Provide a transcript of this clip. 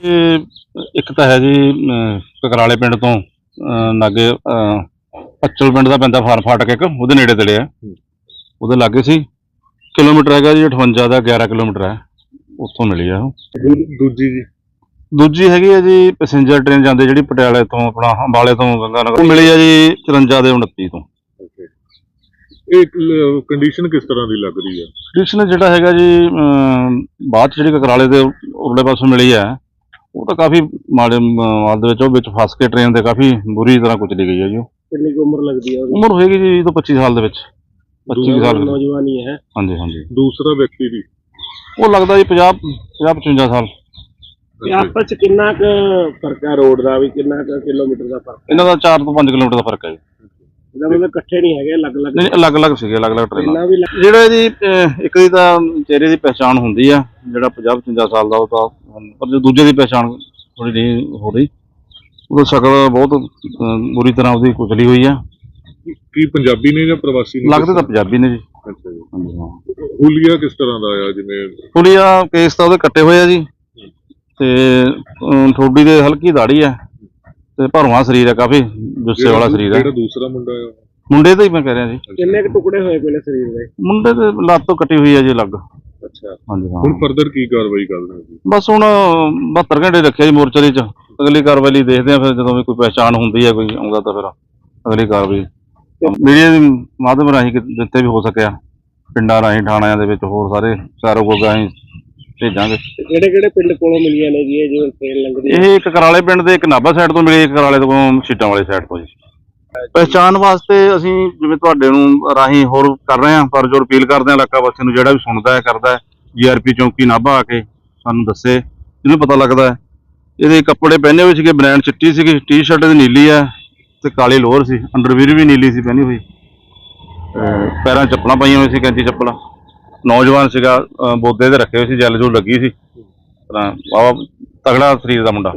ਇਹ ਇੱਕ ਤਾਂ ਹੈ ਜੀ ਅਮ, ਕਕਰਾਲੇ ਪਿੰਡ ਤੋਂ ਅਮ, ਲਾਗੇ ਅਮ, ਪੱਚਲ ਪਿੰਡ ਦਾ ਪੈਂਦਾ ਫਾਰ ਫਾਟਕ ਇੱਕ ਉਹਦੇ ਨੇੜੇ ਤੇੜੇ ਆ। ਉਹਦੇ ਲਾਗੇ ਸੀ ਕਿਲੋਮੀਟਰ ਹੈਗਾ ਜੀ 58 ਦਾ 11 ਕਿਲੋਮੀਟਰ ਹੈ ਉੱਥੋਂ ਮਿਲੀ ਆ ਉਹ। ਦੂਜੀ ਜੀ? ਦੂਜੀ ਹੈਗੀ ਹੈ ਜੀ ਪੈਸੇਂਜਰ ਟ੍ਰੇਨ ਜਾਂਦੇ ਜਿਹੜੀ ਪਟਿਆਲੇ ਤੋਂ ਆਪਣਾ ਅੰਬਾਲੇ ਤੋਂ ਗੰਗਾਨਗਰ ਉਹ ਮਿਲੀ ਆ ਜੀ 54 ਦੇ 29 ਤੋਂ। ਇਹ ਕੰਡੀਸ਼ਨ ਕਿਸ ਤਰ੍ਹਾਂ ਦੀ ਲੱਗ ਰਹੀ ਹੈ ਕ੍ਰਿਸ਼ਨ ਜਿਹੜਾ ਹੈਗਾ ਜੀ ਅਮ, ਬਾਅਦ 'ਚ ਜਿਹੜੀ ਕਕਰਾਲੇ ਦੇ ਉਰਲੇ ਪਾਸੋਂ ਮਿਲੀ ਹੈ ਉਹ ਤਾਂ ਕਾਫੀ ਮਾੜੇ ਮ- ਹਾਲ ਦੇ ਵਿੱਚ ਉਹ ਵਿੱਚ ਫਸ ਕੇ ਟ੍ਰੇਨ ਦੇ ਕਾਫੀ ਬੁਰੀ ਤਰ੍ਹਾਂ ਕੁਚਲੀ ਗਈ ਹੈ ਜੀ ਉਹ। ਕਿੰਨੀ ਕੁ ਉਮਰ ਲੱਗਦੀ ਹੈ ਉਹਦੀ? ਉਮਰ ਹੋਏਗੀ ਜੀ 20 ਤੋਂ 25 ਸਾਲ ਦੇ ਵਿੱਚ। 25 ਕੁ ਸਾਲ। ਦੀ। ਨੌਜਵਾਨੀ ਹੈ ਹਾਂਜੀ ਹਾਂਜੀ। ਦੂਸਰਾ ਵਿਅਕਤੀ ਦੀ ਉਹ ਲੱਗਦਾ ਜੀ 50 50 55 ਸਾਲ। ਤੇ ਆਪਸ ਚ ਕਿੰਨਾ ਕੁ ਫ਼ਰਕ ਹੈ ਰੋਡ ਦਾ ਵੀ ਕਿੰਨਾ ਕੁ ਕਿਲੋਮੀਟਰ ਦਾ ਫ਼ਰਕ ਇਹਨਾਂ ਦਾ 4 ਤੋਂ 5 ਕਿਲੋਮੀਟਰ ਦਾ ਫ਼ਰਕ ਹੈ ਜੀ। ਇਹਦਾ ਮਤਲਬ ਇਕੱਠੇ ਨਹੀਂ ਹੈਗੇ ਅਲੱਗ-ਅਲੱਗ ਨਹੀਂ ਅਲੱਗ-ਅਲੱਗ ਸੀਗੇ ਅਲੱਗ-ਅਲੱਗ ਟ੍ਰੇਨਾਂ। ਇੰਨਾ ਵੀ ਲੱਗ- ਜਿਹੜਾ ਇਹਦੀ ਅਹ, ਇੱਕ ਦੀ ਤਾਂ ਚਿਹਰੇ ਦੀ ਪਛਾਣ ਹੁੰਦੀ ਆ ਜਿਹੜਾ 50 55 ਸਾਲ ਦਾ ਉਹ ਤਾਂ ਪਰ ਜੋ ਦੂਜੇ ਦੀ ਪਛਾਣ ਥੋੜੀ ਨਹੀਂ ਹੋ ਰਹੀ ਉਹਦਾ ਸ਼ਕਲ ਬਹੁਤ ਅਹ, ਬੁਰੀ ਤਰ੍ਹਾਂ ਉਹਦੀ ਕੁਚਲੀ ਹੋਈ ਆ। ਕੀ ਪੰਜਾਬੀ ਨੇ ਜਾਂ ਪ੍ਰਵਾਸੀ ਨੇ ਲੱਗਦੇ ਤਾਂ ਪੰਜਾਬੀ ਨੇ ਜੀ। ਅੱਛਾ ਜੀ। ਹਾਂਜੀ ਹਾਂ। ਹੁਲੀਆ ਕਿਸ ਤਰ੍ਹਾਂ ਦਾ ਆਇਆ ਜਿਵੇਂ? ਪੁਲੀਆ ਕੇਸ ਤਾਂ ਉਹਦੇ ਕੱਟੇ ਹੋਏ ਆ ਜੀ। ਤੇ ਅਹ, ਠੋਡੀ ਦੇ ਹਲਕੀ ਦਾੜੀ ਆ। ਤੇ ਭਰਵਾਂ ਸਰੀਰ ਆ ਕਾਫੀ। ਜੁੱਸੇ ਵਾਲਾ ਸਰੀਰ ਜਿਹੜਾ ਦੂਸਰਾ ਮੁੰਡਾ ਆ ਮੁੰਡੇ ਦਾ ਹੀ ਮੈਂ ਕਹਿ ਰਿਹਾ ਜੀ। ਕਿੰਨੇ ਕੁ ਟੁਕੜੇ ਹੋਏ ਨੇ ਸਰੀਰ ਦੇ? ਮੁੰਡੇ ਦੇ ਲੱਤ ਤੋਂ ਕੱਟੀ ਹੋਈ ਆ ਜੀ ਲੱਗ ਅੱਛਾ। ਹਾਂਜੀ ਹਾਂ। ਹੁਣ ਫਰਦਰ ਕੀ ਕਾਰਵਾਈ ਕਰ ਰਹੇ ਹੋ ਜੀ? ਬਸ ਹੁਣ 72 ਘੰਟੇ ਰੱਖਿਆ ਜੀ ਮੋਰਚਰੀ ਚ। ਅਗਲੀ ਕਾਰਵਾਈ ਲਈ ਦੇਖਦੇ ਆ ਫਿਰ ਜਦੋਂ ਵੀ ਕੋਈ ਪਛਾਣ ਹੁੰਦੀ ਹੈ ਕੋਈ ਆਉਂਦਾ ਤਾਂ ਫਿਰ ਅਗਲੀ ਕਾਰਵਾਈ। ਮੀਡੀਆ ਦੇ ਮਾਧਿਅਮ ਰਾਹੀਂ ਕਿ- ਜਿੱਥੇ ਵੀ ਹੋ ਸਕਿਆ। ਪਿੰਡਾਂ ਰਾਹੀਂ ਥਾਣਿਆਂ ਦੇ ਵਿੱਚ ਹੋਰ ਸਾਰੇ ਚਾਰੋ ਕੋ ਰਾਹੀਂ ਭੇਜਾਂਗੇ। ਕਿਹੜੇ ਕਿਹੜੇ ਪਿੰਡ ਕੋਲੋਂ ਮਿਲੀਆਂ ਨੇ ਜੀ ਇਹ ਜਿਵੇਂ ਟ੍ਰੇਨ ਲੰਘਦੀ ਹੈ? ਇਹ ਇੱਕ ਕਰਾਲੇ ਪਿੰਡ ਦੇ ਇੱਕ ਨਾਭਾ ਸਾਈਡ ਤੋਂ ਮਿਲੀ ਇੱਕ ਕਰਾਲੇ ਤੋਂ ਸੀਟਾਂ ਵਾਲੀ ਸਾਈਡ ਤੋਂ ਜੀ। ਪਹਿਚਾਣ ਵਾਸਤੇ ਅਸੀਂ ਜਿਵੇਂ ਤੁਹਾਡੇ ਨੂੰ ਰਾਹੀਂ ਹੋਰ ਕਰ ਰਹੇ ਹਾਂ ਪਰ ਜੋ ਅਪੀਲ ਕਰਦੇ ਹਾਂ ਇਲਾਕਾ ਵਾਸੀ ਨੂੰ ਜਿਹੜਾ ਵੀ ਸੁਣਦਾ ਹੈ ਕਰਦਾ ਹੈ ਜੀਆਰਪੀ ਚੌਂਕੀ ਨਾਭਾ ਆ ਕੇ ਸਾਨੂੰ ਦੱਸੇ ਜਿਹਨੂੰ ਪਤਾ ਲੱਗਦਾ ਹੈ। ਇਹਦੇ ਕੱਪੜੇ ਪਹਿਨੇ ਹੋਏ ਸੀਗੇ ਬ੍ਰਾਂਡ ਚਿੱਟੀ ਸੀਗੀ ਟੀ-ਸ਼ਰਟ ਦੀ ਨੀਲੀ ਆ ਤੇ ਕਾਲੀ ਲੋਅਰ ਸੀ ਅੰਡਰਵੀਰ ਵੀ ਨੀਲੀ ਸੀ ਪਹਿਨੀ ਹੋਈ। ਪੈਰਾਂ ਚੱਪਲਾਂ ਪਾਈਆਂ ਹੋਈਆਂ ਸੀ ਕੈਂਚੀ ਚੱਪਲਾਂ। ਨੌਜਵਾਨ ਸੀਗਾ, ਅਹ ਬੋਦੇ ਦੇ ਰੱਖੇ ਹੋਏ ਸੀ, ਜੈਲ ਜੋ ਲੱਗੀ ਸੀ। ਤਾਂ ਵਾਵਾ ਤਗੜਾ ਸਰੀਰ ਦਾ ਮੁੰਡਾ।